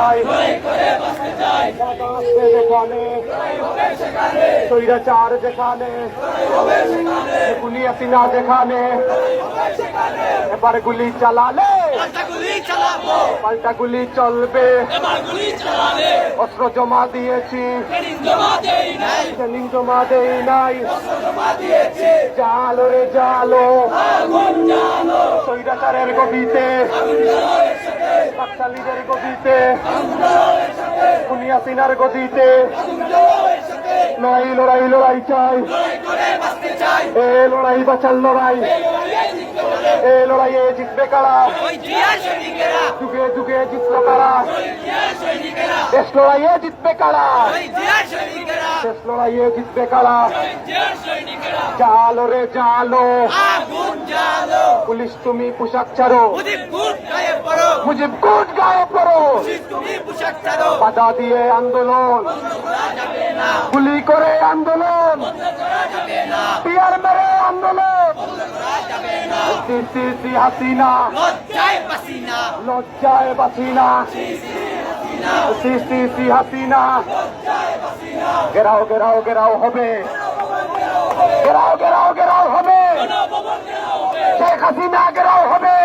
চাই যেখানে স্বৈরাচার যেখানে। গুলি আসিনা যেখানে। এবার গুলি চালালে। পাল্টা গুলি চলবে। অস্ত্র জমা দিয়েছি। ট্রেনিং জমা দেই নাই। জালো রে জালো। স্বৈরাচারের একসাথে বাকশালীদের গদিতে বুনিয়াসিনার গদিতে লড়াই লড়াই লড়াই চাই। এ লড়াই বাঁচার লড়াই। এ লড়াইয়ে জিতবে কারা? যুগে যুগে জিতলো কারা? দেশ লড়াইয়ে জিতবে কারা? দেশ লড়াইয়ে জিতবে কারা? জালো রে জালো। পুলিশ তুমি পোশাক ছাড়ো। মুজিব কোট গায়ে পড়ো বাধা দিয়ে আন্দোলন। গুলি করে আন্দোলন। পিয়ার মেরে আন্দোলন। হাসিনা। লজ্জায় বাসিনা। হাসিনা। গেরাও গেরাও গেরাও হবে। গেরাও গেরাও হাসিনা আগেরাও হবে।